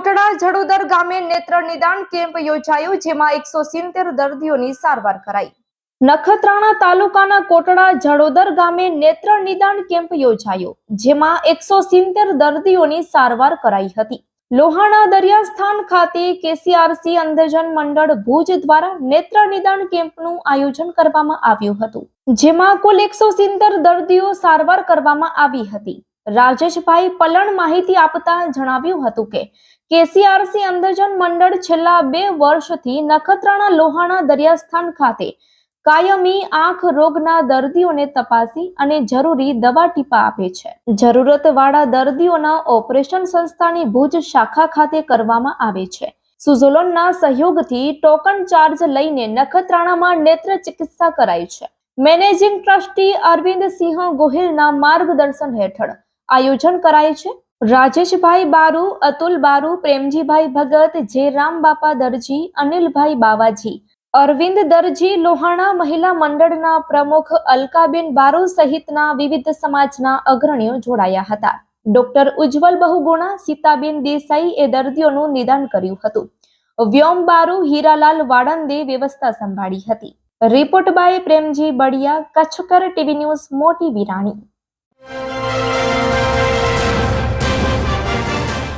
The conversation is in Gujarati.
કોટડા જડોદર ગામે નેત્ર નિદાન કેમ્પ યોજાયો, જેમાં એકસો સિત્તેર દર્દીઓની સારવાર કરાઈ. નખત્રાણા તાલુકાના કોટડા જડોદર ગામે નેત્ર નિદાન કેમ્પ યોજાયો, જેમાં એકસો સિત્તેર દર્દીઓની સારવાર કરાઈ હતી. લોહાણા દરિયાસ્થાન ખાતે કેસીઆરસી અંધજન મંડળ ભુજ દ્વારા નેત્ર નિદાન કેમ્પનું આયોજન કરવામાં આવ્યું હતું, જેમાં કુલ એકસો સિત્તેર દર્દીઓ સારવાર કરવામાં આવી હતી. રાજેશભાઈ પલણ માહિતી આપતા જણાવ્યું હતું કે, કેસીઆરસી અંધજન મંડળ છેલ્લા બે વર્ષથી નખત્રાણા લોહાણા દરિયાસ્થાન ખાતે કાયમી આંખ રોગના દર્દીઓને તપાસી અને જરૂરી દવા ટીપા આપે છે. જરૂરતવાળા દર્દીઓના ઓપરેશન સંસ્થાની ભુજ શાખા ખાતે કરવામાં આવે છે. સુઝોલોનના સહયોગથી ટોકન ચાર્જ લઈને નખત્રાણામાં નેત્ર ચિકિત્સા કરાય છે. મેનેજિંગ ટ્રસ્ટી અરવિંદ સિંહ ગોહિલના માર્ગદર્શન હેઠળ આયોજન કરાય છે. રાજેશભાઈ બારુ, અતુલ બારુ, પ્રેમજીભાઈ ભગત જે રામ બાપા દરજી, અનિલભાઈ બાવાજી, અરવિંદ દરજી, લોહાણા મહિલા મંડળના પ્રમુખ, અલકાબેન બારુ સહિતના વિવિધ સમાજના અગ્રણીઓ જોડાયા હતા. ડોક્ટર ઉજ્જવલ બહુગુણા, સીતાબેન દેસાઈ એ દર્દીઓનું નિદાન કર્યું હતું. વ્યોમ બારુ, હીરાલાલ વાળંદે વ્યવસ્થા સંભાળી હતી. Report by Premji Baliya Kachchhkar TV news, Moti Virani.